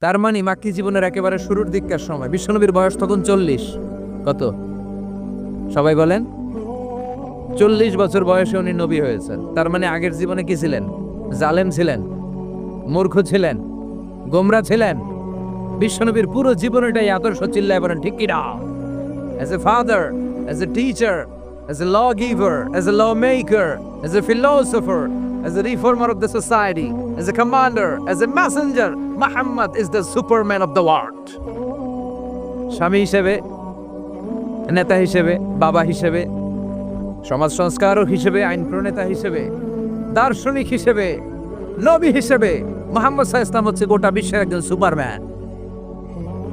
তার মানে মাক্কি জীবনের একেবারে শুরুর দিককার সময়। বিশ্বনবীর বয়স তখন চল্লিশ। কত? সবাই বলেন? চল্লিশ বছর বয়সে উনি নবী হয়েছেন। তার মানে আগের জীবনে কি ছিলেন? জালেম ছিলেন? মূর্খ ছিলেন? গোমরা ছিলেন? বিশ্বনবীর পুরো জীবনটাই আদর্শ চিল্লায় বলেন ঠিক কিনা as a father, as a teacher, as a lawgiver, as a lawmaker, as a philosopher, as a reformer of the society, as a commander, as a messenger, Muhammad is the superman of the world. স্বামী হিসেবে, নেতা হিসেবে, বাবা হিসেবে, সমাজ সংস্কারক হিসেবে, আইন প্রণেতা হিসেবে, দার্শনিক হিসেবে, নবী হিসেবে, মোহাম্মদ সাহা ইসলাম হচ্ছে গোটা বিশ্বের একজন সুপারম্যান।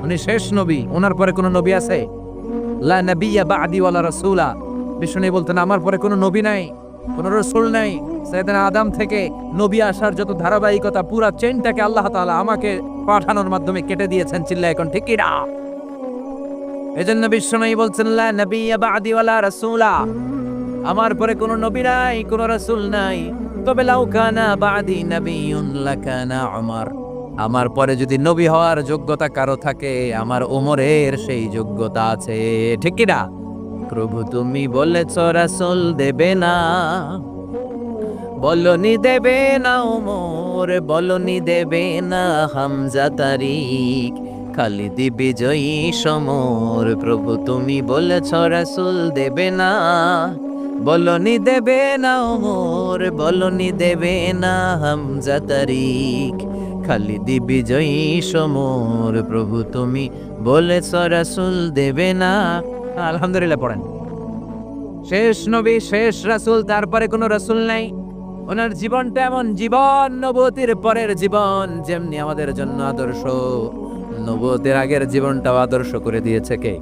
উনি শেষ নবী ওনার পরে কোনো নবী আছে? লা নবিয়া বাদি ওয়ালা রাসূলা। বিষ্ণু বলতেন, আমার পরে কোনো নবী নাই। কোনো রসুল নাই সাইয়েদনা আদম থেকে নবী আসার যত ধারাবাহিকতা, পুরা চেইনটাকে আল্লাহ তাআলা আমাকে পাঠানোর মাধ্যমে কেটে দিয়েছেন চিল্লা এখন ঠিক কি না বলছেন, লা নবিয়া বাদি আমার পরে কোনো নবী নাই, কোনো রাসূল নাই। তবে লাউ কানা বাদি নবিয়ুন লাকানা উমর। আমার পরে যদি নবী হওয়ার যোগ্যতা কারও থাকে, আমার ওমরের সেই যোগ্যতা আছে, ঠিক কি না প্রভু, তুমি বলেছ রাসূল দেবে না। বলনি দেবে না ওমর, বলনি দেবে না হামজা তারিক, খালিদি বিজয়ী সমর। প্রভু, তুমি বলেছ রাসূল দেবে না। বলনি দেবে না ওমর, বলনি দেবে না হামজা তারিক, খালিদি বিজয়ী সমর। প্রভু, তুমি বলেছ রাসূল দেবে না। আলহামদুলিল্লাহ, পড়েন। শেষ নবী, শেষ রাসূল, তারপরে কোনো রাসূল নাই। ওনার জীবনটা এমন জীবন নবতির পরের জীবন যেমনি আমাদের জন্য আদর্শ। নবতের আগের জীবনটাও আদর্শ করে দিয়েছে কে?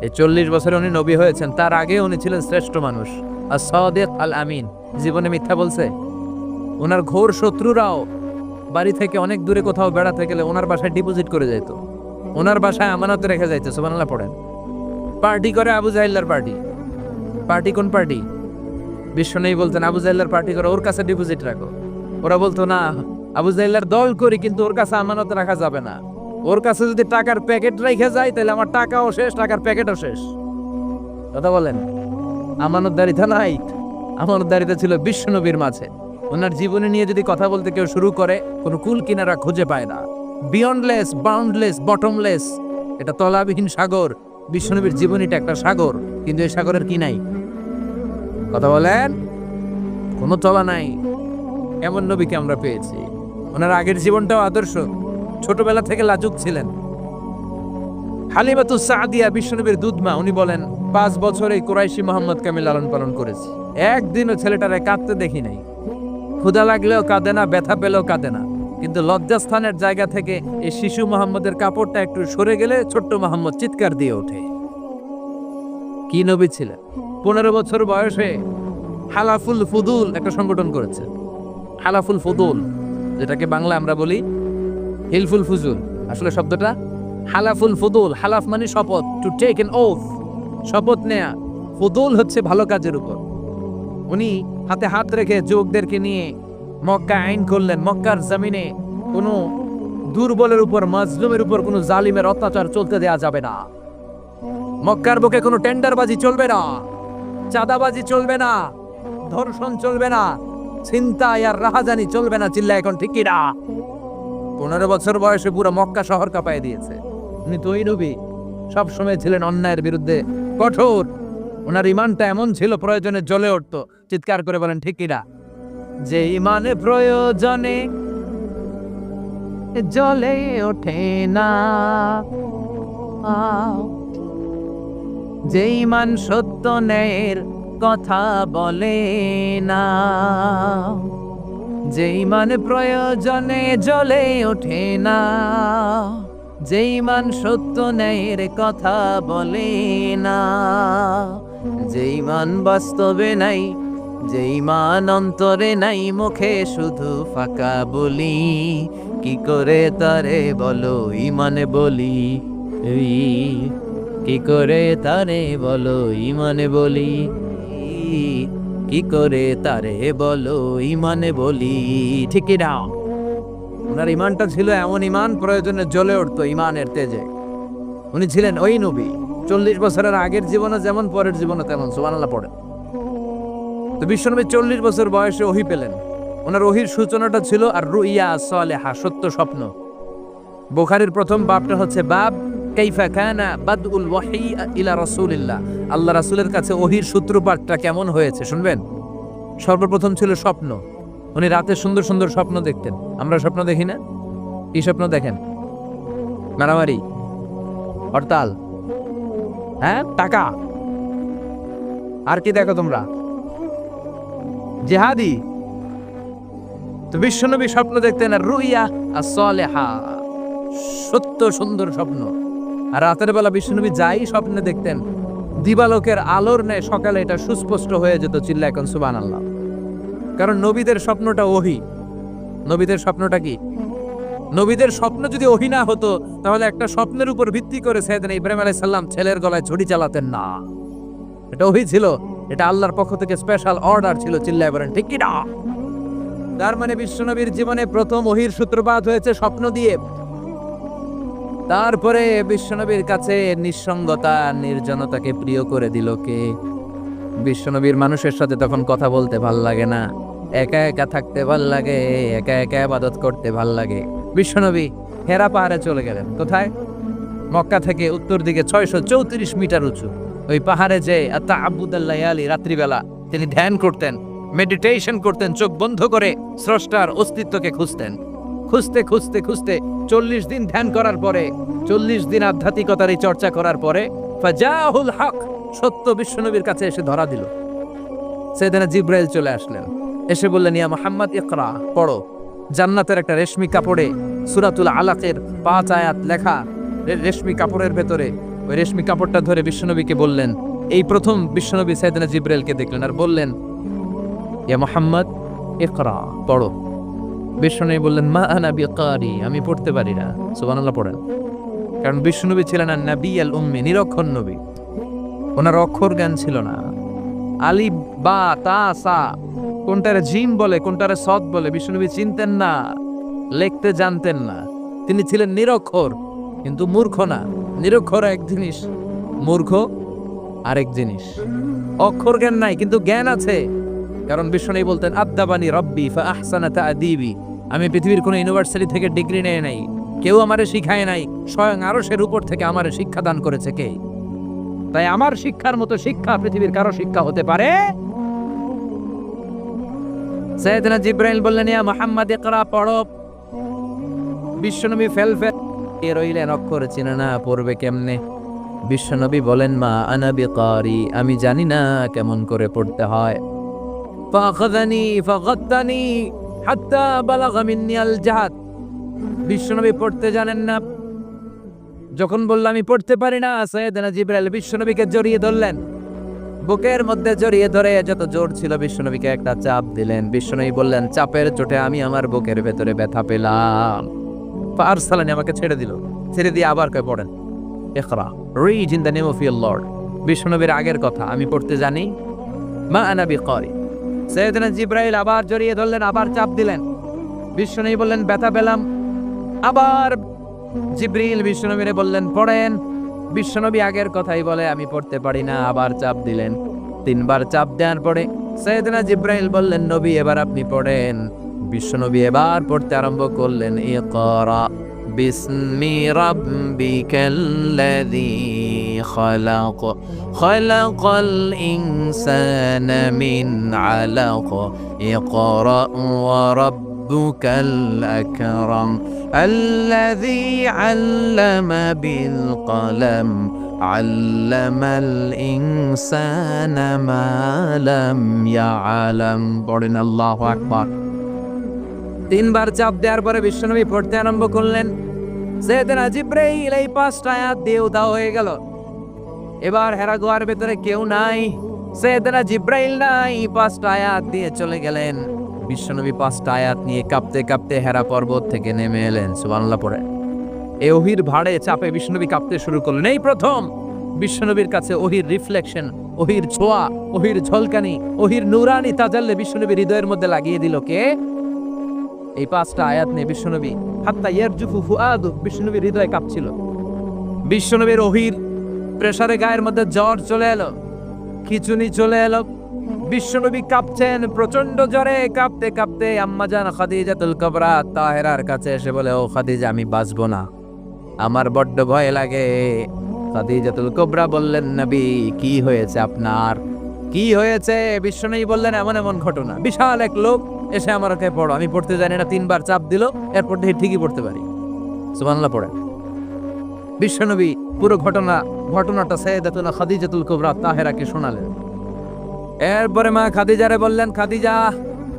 এই চল্লিশ বছরে উনি নবী হয়েছেন, তার আগে উনি ছিলেন শ্রেষ্ঠ মানুষ। আর সদেক আল আমিন, জীবনে মিথ্যা বলছে। ওনার ঘোর শত্রুরাও বাড়ি থেকে অনেক দূরে কোথাও বেড়াতে গেলে ওনার বাসায় ডিপোজিট করে যেত ওনার বাসায় আমানত রেখে যাইতো, সুবহানাল্লাহ, পড়েন। পার্টি করে আবু জাহিল্লার পার্টি। পার্টি কোন পার্টি? বিশ্ব নেই বলতেন, আবু জাহিল্লার পার্টি করে ওর কাছে ডিপোজিট রাখো। ওরা বলতো, না, আবু জাহিল্লার দল করি, কিন্তু ওর কাছে আমানত রাখা যাবে না। ওর কাছে যদি টাকার প্যাকেট রেখে যায়, তাহলে আমার টাকাও শেষ, টাকার প্যাকেটও শেষ। কথা বলেন। আমানত আমানতদারিতা নাই। আমানত আমানতদারিতা ছিল বিশ্বনবীর মাঝে। ওনার জীবনী নিয়ে যদি কথা বলতে কেউ শুরু করে, কোনো কুল কিনারা খুঁজে পায় না। বিয়ন্ডলেস বাউন্ডলেস বটমলেস এটা তলাবিহীন সাগর। বিশ্বনবীর জীবনীটা একটা সাগর, কিন্তু এই সাগরের কি নাই? কথা বলেন, কোনো তলা নাই। এমন নবীকে আমরা পেয়েছি। ওনার আগের জীবনটাও আদর্শ। ছোটবেলা থেকে লাজুক ছিলেন। হালিমাতু সাদিয়া বিশ্বনবীর দুধমা, উনি বলেন, পাঁচ বছরে কোরাইশি মোহাম্মদকে আমি লালন পালন করেছি। একদিনও ছেলেটারে কাঁদতে দেখি নাই। ক্ষুধা লাগলেও কাঁদে না, ব্যথা পেলেও কাঁদে না। কিন্তু লজ্জাস্থানের জায়গা থেকে এই শিশু মোহাম্মদের কাপড়টা একটু সরে গেলে ছোট্ট মোহাম্মদ চিৎকার দিয়ে ওঠে। কি নবী ছিলেন? পনেরো বছর বয়সে হালাফুল ফুদুল একটা সংগঠন করেছে। হালাফুল ফুদুল, যেটাকে বাংলা আমরা বলি হিলফুল ফুজুল। আসলে শব্দটা হালাফুল ফুদুল, হালাফ মানে শপথ টু টেক এন ওথ শপথ নেয়া। ফুদুল হচ্ছে ভালো কাজের উপর। উনি হাতে হাত রেখে যুবকদেরকে নিয়ে মক্কা আইন করলেন, মক্কার জমিনে কোনো দুর্বলের উপর, মাজলুমের উপর কোনো জালিমের অত্যাচার চলতে দেয়া যাবে না। মক্কার বুকে কোনো টেন্ডারবাজি চলবে না, চাঁদাবাজি চলবে না, ধর্ষণ চলবে না চিন্তা আর রাহাজানি চলবে না চিল্লা এখন ঠিক না পনেরো বছর বয়সে পুরো মক্কা শহর কাঁপায় দিয়েছে। উনি তো নবী সব সময় ছিলেন অন্যায়ের বিরুদ্ধে কঠোর। ওনার ইমানটা এমন ছিল, প্রয়োজনে জ্বলে উঠতো। চিৎকার করে বলেন, ঠিক কিনা? যে ইমানে প্রয়োজনে জ্বলে ওঠে না। যে ইমান সত্য ন্যায়ের কথা বলে না। যে ইমান প্রয়োজনে জ্বলে ওঠে না। যে ইমান সত্য ন্যায়ের কথা বলে না। যে ইমান বাস্তবে নাই যে ইমান অন্তরে নাই মুখে শুধু ফাঁকা বলি, কি করে তারে বলো ইমানে বলি? কি করে তারে বলো ইমানে বলি? কি করে তারে বলো ইমানে বলি? ঠিক না ওনার ইমানটা ছিল এমন ইমান, প্রয়োজনে জ্বলে উঠতো ইমানের তেজে। উনি ছিলেন ওই নবী। চল্লিশ বছরের আগের জীবনে যেমন, পরের জীবনে তেমন, সুবহানাল্লাহ, পড়েন। তো বিশ্বনবী চল্লিশ বছর বয়সে ওহি পেলেন। ওনার ওহির সূচনাটা ছিল আর রুইয়া সালেহা, সত্য স্বপ্ন। বুখারীর প্রথম বাপটা হচ্ছে বাব কাইফা কানা বাদউল ওয়াহি ইলা রাসূলিল্লাহ। আল্লাহ রাসূলের কাছে ওহির সূত্রপাতটা কেমন হয়েছে শুনবেন? সর্বপ্রথম ছিল স্বপ্ন। উনি রাতে সুন্দর সুন্দর স্বপ্ন দেখতেন। আমরা স্বপ্ন দেখি না? কি স্বপ্ন দেখেন? মারামারি, হরতাল হ্যাঁ টাকা। আর কি দেখো তোমরা? জেহাদি। তো বিশ্বনবী স্বপ্ন দেখতেন আর রুইয়া আর সলেহা। সত্য সুন্দর স্বপ্ন। আর রাতের বেলা বিশ্বনবী যাই স্বপ্নে দেখতেন, দিবালোকের আলোর ন্যায় সকালে এটা সুস্পষ্ট হয়ে যেত চিল্লা এখন সুবান আল্লাহ কারণ নবীদের স্বপ্নটা ওহি। নবীদের স্বপ্নটা কি? নবীদের স্বপ্ন যদি ওহি না হতো, তাহলে একটা স্বপ্নের উপর ভিত্তি করে সাইয়েদনা ইব্রাহিম আলাইহিস সাল্লাম ছেলের গলায় ছড়ি চালাতেন না। এটা ওহি ছিল। এটা আল্লাহর পক্ষ থেকে স্পেশাল অর্ডার ছিল চিল্লায় বলেন, ঠিক তার মানে বিশ্বনবীর জীবনে প্রথম ওহির সূত্রপাত হয়েছে স্বপ্ন দিয়ে। তারপরে বিশ্বনবীর কাছে নিঃসঙ্গতা, নির্জনতাকে প্রিয় করে দিল কে? বিশ্বনবীর মানুষের সাথে তখন কথা বলতে ভালো লাগে না। একা একা থাকতে ভালো লাগে, একা একা আবাদত করতে ভালো লাগে। বিশ্বনবী হেরা পাহাড়ে চলে গেলেন। কোথায়? মক্কা থেকে উত্তর দিকে ছয়শো চৌত্রিশ মিটার উঁচু। ওই পাহাড়ে যে আত্মা আবুদাল্লাহ আলী রাত্রিবেলা তিনি ধ্যান করতেন মেডিটেশন করতেন, চোখ বন্ধ করে স্রষ্টার অস্তিত্বকে খুঁজতেন। খুঁজতে খুঁজতে খুঁজতে চল্লিশ দিন ধ্যান করার পরে, চল্লিশ দিন আধ্যাত্মিকতার এই চর্চা করার পরে ফাজাহুল হক সত্য বিশ্বনবীর কাছে এসে ধরা দিল। সেদিনা জিব্রাইল চলে আসলেন। এসে বললেন, ইয়া মোহাম্মদ, ইকরা, পড়ো। জান্নাতের একটা রেশমি কাপড়ে সুরাতুল আলাকের পাঁচ আয়াত লেখা রেশমি কাপড়ের ভেতরে ওই রেশমি কাপড়টা ধরে বিশ্বনবীকে বললেন, এই প্রথম বিশ্বনবী সাইদিনা জিব্রাইলকে দেখলেন। আর বললেন, ইয়া মোহাম্মদ, ইকরা, পড়ো। বিশ্বনবী বললেন, মা আনা বিকারি, আমি পড়তে পারি না। সুবহানাল্লাহ পড়েন। কারণ বিশ্বনবী ছিলেন আর নবী আল উম্মি, নিরক্ষর নবী। ওনার অক্ষর জ্ঞান ছিল না। আলি বা, তা, সা, কোনটারে জিম বলে, কোনটারে সৎ বলে বিষ্ণুনবী চিনতেন না, লিখতে জানতেন না। তিনি ছিলেন নিরক্ষর, কিন্তু মূর্খ না। নিরক্ষর এক জিনিস, মূর্খ আরেক জিনিস। অক্ষর জ্ঞান নাই, কিন্তু জ্ঞান আছে। কারণ বিষ্ণু বলতেন আদ্দাবানি রব্বি ফা আহসানা তাআদিবি আমি পৃথিবীর কোনো ইউনিভার্সিটি থেকে ডিগ্রি নেয় নাই। কেউ আমারে শিখায় নাই, স্বয়ং আরশের উপর থেকে আমারে শিক্ষা দান করেছে কে? তাই আমার শিক্ষার মতো শিক্ষা পৃথিবীর কারও শিক্ষা হতে পারে? সৈয়দনা জিব্রাইল বললেন, ইয়া মুহাম্মদ, ইকরা, পড়ো। বিশ্বনবী ফেল এ রইলেন অক্ষর চিনে না, পড়বে কেমনে? বিশ্বনবী বলেন, মা আনা বিকারি, আমি জানি না কেমন করে পড়তে হয়। ফাখাযানি ফাগাত্তানি হাত্তা বালাগা মিন্নি আল বিশ্বনবী পড়তে জানেন না। যখন বলল, আমি পড়তে পারি না, সৈয়দনা জিব্রাইল বিশ্বনবীকে জড়িয়ে ধরলেন। বুকের মধ্যে জড়িয়ে ধরে যত জোর ছিল, বিশ্বনবীকে একটা চাপ দিলেন। বিশ্বনবী বললেন, চাপের চোটে আমি আমার বুকের ভেতরে ব্যথা পেলাম। ফারসালানি আমাকে ছেড়ে দিল। ছেড়ে দিয়ে আবার কয়ে পড়েন? ইকরা read in the name of your lord বিশ্বনবীর আগের কথা, আমি পড়তে জানি। মা আনা বিকারি। সৈয়দনা জিব্রাইল আবার জড়িয়ে ধরলেন, আবার চাপ দিলেন। বিশ্বনবী বললেন, ব্যথা পেলাম। আবার জিব্রিল বিশ্বনবীরে বললেন, পড়েন। বিশ্বনবী আগের কথাই বলে, আমি পড়তে পারি না। আবার চাপ দিলেন। তিনবার চাপ দেওয়ার পরে সৈয়দনা জিব্রাইল বললেন, নবী, এবার আপনি পড়েন। বিশ্বনবী এবার পড়তে আরম্ভ করলেন ইকরা বিসমি রাব্বিকাল্লাযী খলাক খলাকাল ইনসানা মিন আলাক ইকরা ওয়া রাব্বুকাল আকরাম الذي علم بالقلم علم الإنسان ما لم يعلم পড়েন আল্লাহু আকবার তিনবার চাপ দেওয়ার পরে বিশ্বনবী পড়তে আরম্ভ করলেন, সেদিনা জিব্রাইল এই পাঁচটা আয়াত দিয়ে উদা হয়ে গেল। এবার হেরা গোয়ার ভেতরে কেউ নাই, সেদিনা জিব্রাইল নাই পাঁচটা আয়াত দিয়ে চলে গেলেন। বিশ্বনবী পাঁচটা আয়াত নিয়ে কাঁপতে কাঁপতে হেরা পর্বত থেকে নেমে এলেন, সুবহানাল্লাহ পড়ে। এই ওহির ভাড়ে চাপে বিশ্বনবী কাঁপতে শুরু করলেন, এই প্রথম! বিশ্বনবীর কাছে ওহির রিফ্লেকশন, ওহির ছোঁয়া, ওহির ঝলকানি, ওহির নুরানি তাজাল্লে বিশ্বনবীর হৃদয়ের মধ্যে লাগিয়ে দিল, কে? এই পাঁচটা আয়াত নিয়ে বিশ্বনবী, হাত্তা ইয়ারজুফু ফুআদু বিষ্ণুনবীর হৃদয় কাঁপছিল। বিশ্বনবীর অহির প্রেসারে গায়ের মধ্যে জ্বর চলে এলো, খিচুনি চলে এলো। বিশ্বনবী কাঁপছেন প্রচণ্ড জ্বরে কাঁপতে কাঁপতে আম্মাজান খাদিজাতুল কবরা তাহেরার কাছে এসে বলে, ও খাদিজা, আমি বাঁচবো না। আমার বড্ড ভয় লাগে। খাদিজাতুল কবরা বললেন, নবী, কি হয়েছে আপনার? কি হয়েছে? বিশ্বনবী বললেন, এমন এমন ঘটনা। বিশাল এক লোক এসে আমার কাছে পড়ো। আমি পড়তে জানি না, তিনবার চাপ দিল, এরপর থেকে ঠিকই পড়তে পারি। সুবহানাল্লাহ পড়ে বিশ্বনবী পুরো ঘটনা, ঘটনাটা সৈয়দাতুনা খাদিজাতুল কুবরা তাহেরাকে শোনালেন। এরপরে মা খাদিজারে বললেন, খাদিজা,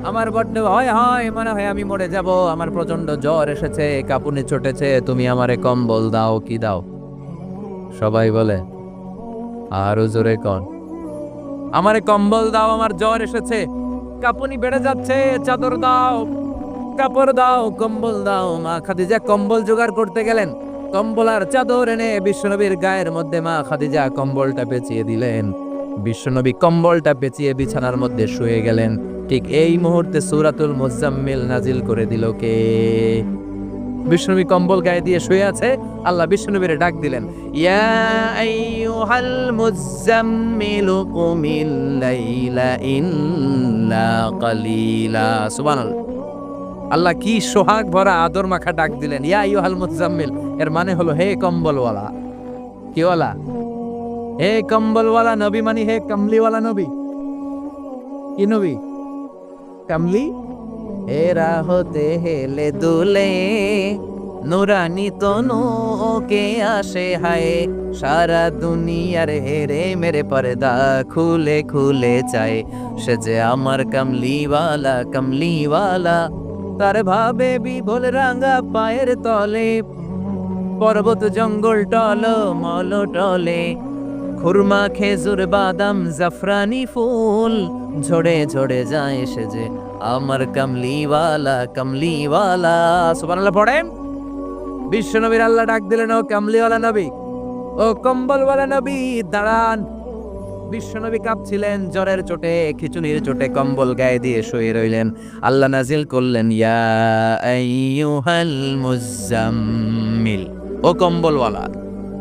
আমার বড্ড ভয় হয়, মনে হয় আমি মরে যাব। আমার প্রচণ্ড জ্বর এসেছে, কাপুনি চটেছে তুমি আমারে কম্বল দাও, কি দাও? সবাই বলে, আরও জোরে কন। আমারে কম্বল দাও, আমার জ্বর এসেছে কাপুনি বেড়ে যাচ্ছে, চাদর দাও, কাপড় দাও, কম্বল দাও। মা খাদিজা কম্বল জোগাড় করতে গেলেন। কম্বল আর চাদর এনে বিশ্বনবীর গায়ের মধ্যে মা খাদিজা কম্বলটা পেঁচিয়ে দিলেন। বিশ্বনবী কম্বলটা পেঁচিয়ে বিছানার মধ্যে শুয়ে গেলেন। ঠিক এই মুহূর্তে সুরাতুল মুজাম্মিল নাজিল করে দিল কে? বিষ্ণুবী কম্বল গায়ে দিয়ে শুয়ে আছে। আল্লাহ বিষ্ণুবীরে ডাক দিলেন, ইয়া আইয়ুহাল মুজাম্মিল কুমিল লাইলা ইল্লা কালিলা সুবহানাল্লাহ। আল্লাহ কি সোহাগ ভরা আদর মাখা ডাক দিলেন? ইয়া আইয়ুহাল মুজাম্মিল এর মানে হলো, হে কম্বলওয়ালা। কিওয়ালা হে কম্বলওয়ালা নবী মানে হে কমলিওয়ালা নবী। কি নবী? কমলি? এরা হতে হেলে দুলে। নুরানি তনু কে আসে হায়। সারা দুনিয়ার হেরে মেরে পর্দা খুলে খুলে চায়। সে যে আমার কমলিওয়ালা কমলিওয়ালা। তার ভাবে বিভোল রাঙা পায়ের তলে, পর্বত জঙ্গল টল, মল টলে। খুরমা, খেজুর, বাদাম, জাফরানি ফুল ঝড়ে ঝড়ে যায় সে যে আমার কামলিওয়ালা কামলিওয়ালা। সুবহানাল্লাহ, পড়েন। বিশ্ব নবীর আল্লাহ ডাক দিলেন, ও কামলিওয়ালা নবী, ও কম্বলওয়ালা নবী, দাঁড়ান। বিশ্বনবী কাঁপছিলেন, জ্বরের চোটে খিচুনির চোটে কম্বল গায়ে দিয়ে শুয়ে রইলেন। আল্লাহ নাজিল করলেন, ইয়া আইয়ুহাল মুজাম্মিল। ও কম্বলওয়ালা,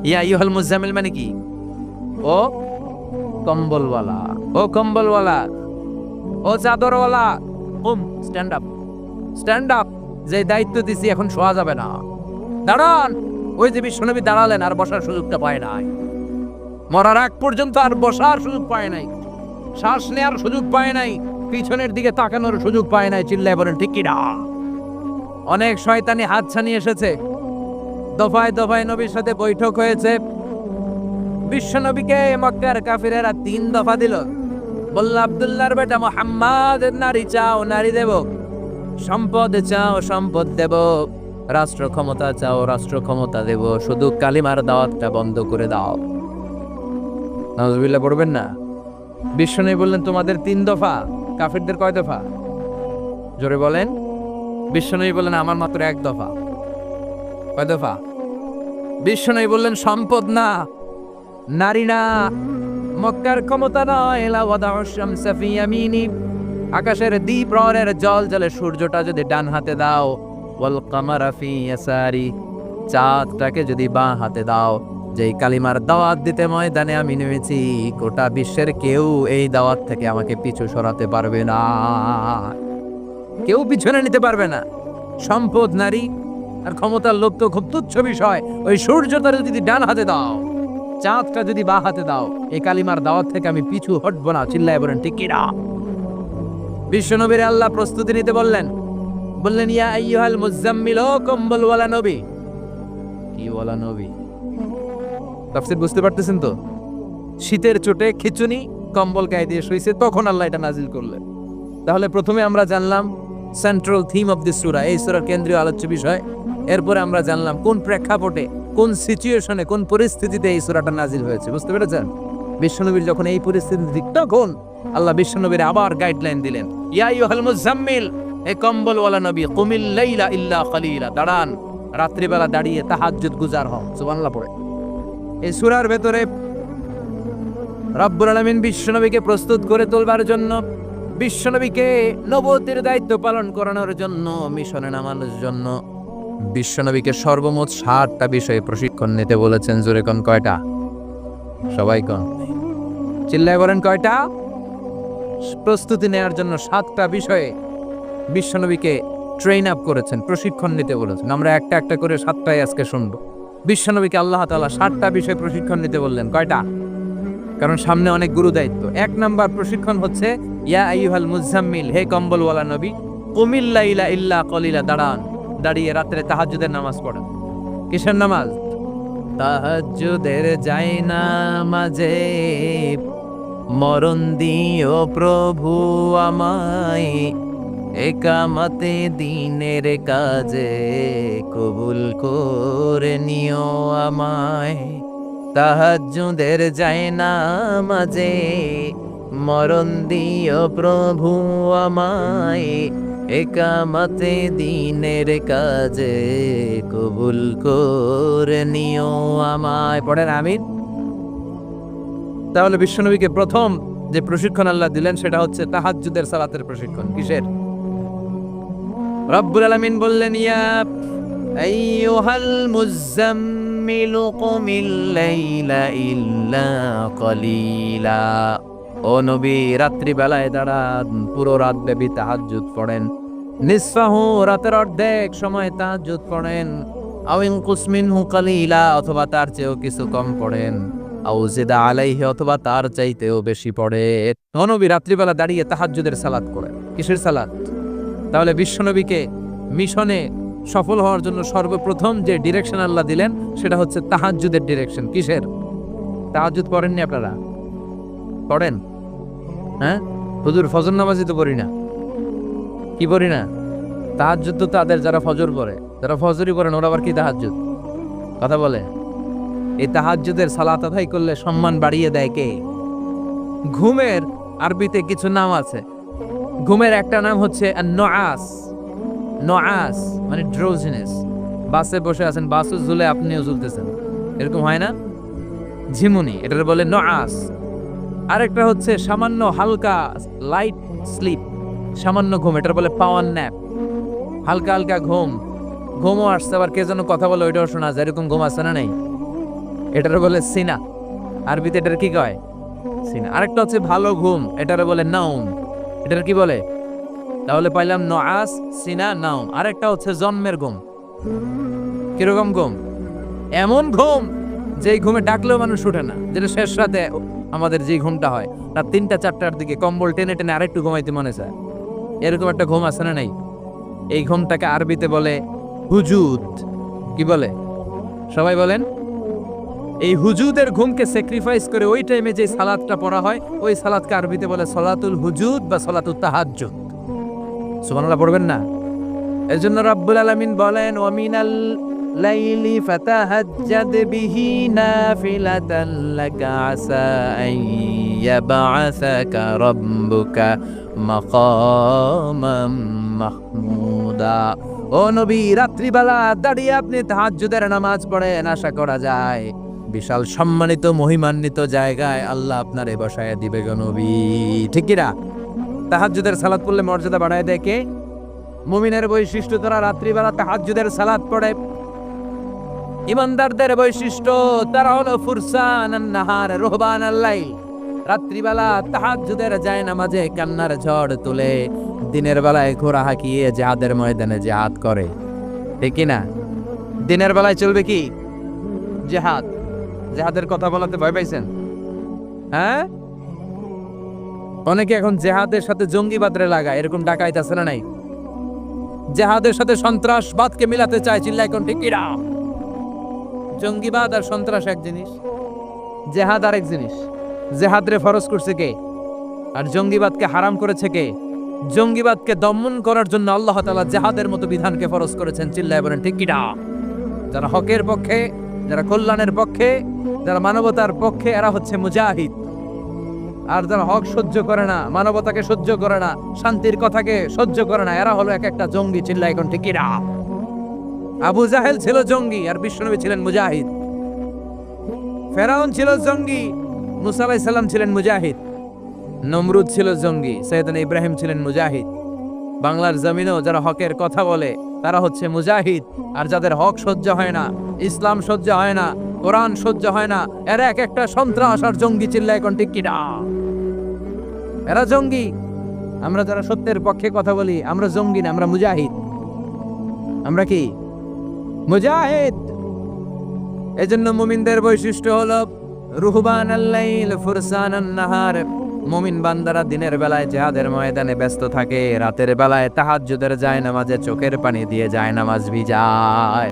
ইয়া আইয়ুহাল মুজাম্মিল মানে কি? ও কম্বলওয়ালা ও কম্বলওয়ালা, ও চাদরওয়ালা। Um stand up stand up যে দায়িত্ব দিছি এখন শোয়া যাবে না। দাঁড়ান। ওই যে বিশ্বনবী দাঁড়ালেন, আর বসার সুযোগটা পায় নাই। মরার আগ পর্যন্ত আর বসার সুযোগ পায় নাই। শ্বাস নেওয়ার সুযোগ পায় নাই, পিছনের দিকে তাকানোর সুযোগ পায় নাই, চিল্লায় বলেন, ঠিক কিনা অনেক শয়তানি হাতছানি এসেছে। দফায় দফায় নবীর সাথে বৈঠক হয়েছে। বিশ্বনবীকে মক্কার কাফিরেরা তিন দফা দিল। বলল, আব্দুল্লাহর বেটা মোহাম্মদ নারী চাও, নারী দেব সম্পদ চাও, সম্পদ দেব রাষ্ট্র ক্ষমতা চাও রাষ্ট্র ক্ষমতা দেব। শুধু কালিমার দাওয়াতটা বন্ধ করে দাও। নজবিল্লা পড়বেন না? বিশ্বনবী বললেন, তোমাদের তিন দফা, কাফিরদের কয় দফা? জোরে বলেন। বিশ্বনবী বললেন, আমার মাত্র এক দফা। কয় দফা? বিশ্বনবী বললেন, সম্পদ না, নারী না, মক্কার ক্ষমতা নয়। আকাশের দ্বীপ প্রহরের জল, জলে সূর্যটা যদি ডান হাতে দাও চাঁদটাকে যদি বাঁ হাতে দাও, যেই কালিমার দাওয়াত দিতে ময়দানে আমি নেমেছি, গোটা বিশ্বের কেউ এই দাওয়াত থেকে আমাকে পিছু সরাতে পারবে না। কেউ পিছনে নিতে পারবে না। সম্পদ, নারী আর ক্ষমতার লোভ তো খুব তুচ্ছ বিষয়। ওই সূর্যটা যদি ডান হাতে দাও, চাঁদটা যদি বা হাতে দাও, এই কালিমার দাওয়াত থেকে আমি পিছু হটবো না, চিল্লায় বলেন, ঠিক কিনা বিশ্বনবীর আল্লাহ প্রস্তুতি নিতে বললেন বললেন, ইয়া আইয়ুহাল মুজাম্মিল ও কম্বলওয়ালা নবী। কি ওয়ালা নবী? তাফসীর বুঝতে পারতেছেন তো? শীতের চোটে খিচুনি, কম্বল গায়ে দিয়ে শুইছে, তখন আল্লাহ এটা নাজিল করলেন। তাহলে প্রথমে আমরা জানলাম সেন্ট্রাল থিম অফ দিস সূরা এই সূরার কেন্দ্রীয় আলোচ্য বিষয়। এরপরে আমরা জানলাম কোন প্রেক্ষাপটে, কোন সিচুয়েশনে কোন পরিস্থিতিতে এই সূরাটা নাজিল হয়েছে। বুঝতে পেরেছেন? বিশ্বনবীর যখন এই পরিস্থিতি তখন আল্লাহ বিশ্বনবীর আবার গাইডলাইন দিলেন, ইয়া আইয়ুহাল মুজাম্মিল এ কম্বলওয়ালা নবী, কুমিল লাইলা ইল্লা খালিলা দাঁড়ান। রাত্রিবেলা দাঁড়িয়ে তাহাজ্জুদ গুজার হও। সুবহানাল্লাহ পড়ে। এই সূরার ভেতরে রব্বুল আলামিন বিশ্বনবীকে প্রস্তুত করে তোলবার জন্য, বিশ্বনবীকে নবতির দায়িত্ব পালন করানোর জন্য, মিশনে নামানোর জন্য, বিশ্বনবীকে সর্বমোট ষাটটা বিষয়ে প্রশিক্ষণ নিতে বলেছেন। জোরে কোন কয়টা? সবাই কোন? চিল্লায় বলেন কয়টা? প্রস্তুতি নেওয়ার জন্য সাতটা বিষয়ে বিশ্বনবীকে ট্রেন আপ করেছেন, প্রশিক্ষণ নিতে বলেছেন। আমরা একটা একটা করে সাতটাই আজকে শুনব। বিশ্বনবীকে আল্লাহ তাআলা সাতটা বিষয়ে প্রশিক্ষণ নিতে বললেন। কয়টা? কারণ সামনে অনেক গুরু দায়িত্ব। এক নাম্বার প্রশিক্ষণ হচ্ছে, ইয়া আইয়ুহাল মুজাম্মিল হে কম্বলওয়ালা নবী কুমিল্লা ইলা ইল্লা কলিলা, দাঁড়ান। দাঁড়িয়ে রাত্রে তাহাজ্জুদের নামাজ পড়েন। কিসের নামাজ? তাহাজ্জুদের যাই না মাঝে। মরণ দিও প্রভু আমায়। একামতে দিনের কাজে কবুল করে নিও আমায়। তাহাজ্জুদের যায় না মাঝে, মরণ দিও প্রভু আমায়। একামতে দিনের কাজে কবুল করে নিও আমায়। পড়েন আমিন। তাহলে বিশ্বনবীকে প্রথম যে প্রশিক্ষণ আল্লাহ দিলেন সেটা হচ্ছে তাহাজ্জুদের সালাতের প্রশিক্ষণ। কিসের? রব্বুল আলামিন বললেন, ইয়া আইয়ুহাল মুজাম্মিল কুমিল লাইলা ইল্লা কলিলা। ও নবী রাত্রি বেলায় দাঁড়ান, পুরো রাত ব্যাপী তাহাজ্জুদ পড়েন। নিসফাহু, রাতের অর্ধেক সময় তাহাজ্জুদ পড়েন। আউইন কুসমিনহু কালিলা, অথবা তার চেয়েও কিছু কম পড়েন। আউজিদা আলাইহি, অথবা তার চাইতেও বেশি পড়ে। নবী, রাত্রিবেলা দাঁড়িয়ে তাহাজ্জুদের সালাত করেন। কিসের সালাত? তাহলে বিশ্বনবীকে মিশনে সফল হওয়ার জন্য সর্বপ্রথম যে ডিরেকশন আল্লাহ দিলেন, সেটা হচ্ছে তাহাজ্জুদের ডিরেকশন কিসের? তাহাজ্জুদ পড়েননি আপনারা? পড়েন? হ্যাঁ? হুজুর, ফজর নামাজি তো পড়ি না। কি পড়ি না? তাহাজ্জুদ তো তাদের, যারা ফজর পড়ে। যারা ফজরই পড়েন, ওরা আবার কি তাহাজ্জুদ? কথা বলে। এই তাহাজ্জুদের সালাত করলে সম্মান বাড়িয়ে দেয় কে? ঘুমের আরবিতে কিছু নাম আছে। ঘুমের একটা নাম হচ্ছে নআস। নআস মানে ড্রোজিনেস বাসে বসে আছেন বাসও ঝুলে আপনিও ঝুলতেছেন। এরকম হয় না? ঝিমুনি, এটার বলে নআস। আরেকটা হচ্ছে সামান্য হালকা লাইট স্লিপ সামান্য ঘুম, এটার বলে পাওয়ার ন্যাপ হালকা হালকা ঘুম। ঘুমও আসছে, আবার কে যেন কথা বলে ওইটাও শোনা যায়। এরকম ঘুম আসছে না নেই? এটার বলে সিনা। আরবিতে এটার কি কয়? সিনা। আরেকটা হচ্ছে ভালো ঘুম, এটার বলে নাউম এটার কি বলে? তাহলে পাইলাম নআস, সিনা নাউম আরেকটা হচ্ছে জন্মের ঘুম। কীরকম ঘুম? এমন ঘুম যেই ঘুমে ডাকলেও মানুষ উঠে না, যেটা শেষ রাতে আমাদের যে ঘুমটা হয়। রাত তিনটা, চারটার দিকে কম্বল টেনে টেনে আরেকটু ঘুমাইতে মনে চায়। এরকম একটা ঘুম আছে না নাই? এই ঘুমটাকে আরবিতে বলে হুজুদ। কি বলে? সবাই বলেন? এই হুজুদের ঘুমকে স্যাক্রিফাইস করে ওই টাইমে যে সালাদটা পড়া হয়, ওই সালাদকে আরবিতে বলে সলাতুল হুজুদ বা সলাতুল তাহাজ্জুদ। সুবহানাল্লাহ, পড়বেন না? এর জন্য রাব্বুল আলামিন বলেন ওয়ামিনাল লাইলি ফাতাহাজ্জাদ বিহি নাফিলাতান, লাকা আসা আন ইয়াবআসাকা রাব্বুকা মাকামাম মাহমুদা। ও নবী, রাত্রিবেলা দাঁড়িয়ে আপনি তাহাজ্জুদের নামাজ পড়েন, আশা করা যায়। বিশাল সম্মানিত, মহিমান্বিত জায়গায় আল্লাহ আপনারে বসায় দিবে নবী। ঠিক কিনা? তাহাজ্জুদের সালাত পড়লে মর্যাদা বাড়ায় কে? মুমিনের বৈশিষ্ট্য তারা রাত্রিবেলা তাহাজ্জুদের সালাত পড়ে। ইমানদারদের বৈশিষ্ট্য তারা হলো ফুরসান নাহার, রোহবান আল্লাহ রাত্রিবেলা তাহাজ্জুদের যায় নামাজে কান্নার ঝড় তুলে, দিনের বেলায় ঘোড়া হাঁকিয়ে জাহাদের ময়দানে জাহাদ করে। ঠিক না দিনের বেলায় চলবে কি? জেহাদ। জেহাদের কথা বলাতে ভয় পাইছেন? হ্যাঁ? অনেকে এখন জেহাদের সাথে জঙ্গিবাদরে লাগায়, এরকম ডাকাইত আছে না নাই? জেহাদের সাথে সন্ত্রাসবাদকে মিলাতে চায় চিল্লা এখন ঠিকিরা জঙ্গিবাদ আর সন্ত্রাস এক জিনিস, জেহাদ আর এক জিনিস। জেহাদরে ফরজ করছে কে? আর জঙ্গিবাদকে হারাম করেছে কে? জঙ্গিবাদকে দমন করার জন্য আল্লাহ তালা জেহাদের মতো বিধানকে ফরজ করেছেন, চিল্লায় বলেন, ঠিক যারা হকের পক্ষে যারা কল্যাণের পক্ষে, যারা মানবতার পক্ষে, এরা হচ্ছে মুজাহিদ। আর যারা হক সহ্য করে না, মানবতাকে সহ্য করে না, শান্তির কথাকে সহ্য করে না, এরা হলো এক একটা জঙ্গি চিল্লা, এখন ঠিক আবু জাহেল ছিল জঙ্গি, আর বিষ্ণুনবী ছিলেন মুজাহিদ। ফেরাউন ছিল জঙ্গি, মুসা আলাইহিস সালাম ছিলেন মুজাহিদ। নমরুদ ছিল জঙ্গি, সৈয়দনা ইব্রাহিম ছিলেন মুজাহিদ। বাংলার জমিনেও যারা হকের কথা বলে, তারা হচ্ছে মুজাহিদ। আর যাদের হক সহ্য হয় না, ইসলাম সহ্য হয় না, কোরআন সহ্য হয় না, এরা এক একটা সন্ত্রাস আর জঙ্গি চিল্লা এখন ঠিক এরা জঙ্গি। আমরা যারা সত্যের পক্ষে কথা বলি, আমরা জঙ্গি না, আমরা মুজাহিদ। আমরা কি? মুজাহিদ! এজন্য মুমিনদের বৈশিষ্ট্য হলো রুহবান আল্লাইল ফুরসান নাহার। মুমিন বান্দারা দিনের বেলায় জেহাদের ময়দানে ব্যস্ত থাকে, রাতের বেলায় তাহাজ্জুদের যায় নামাজে চোখের পানি দিয়ে যায় নামাজ ভিজায়।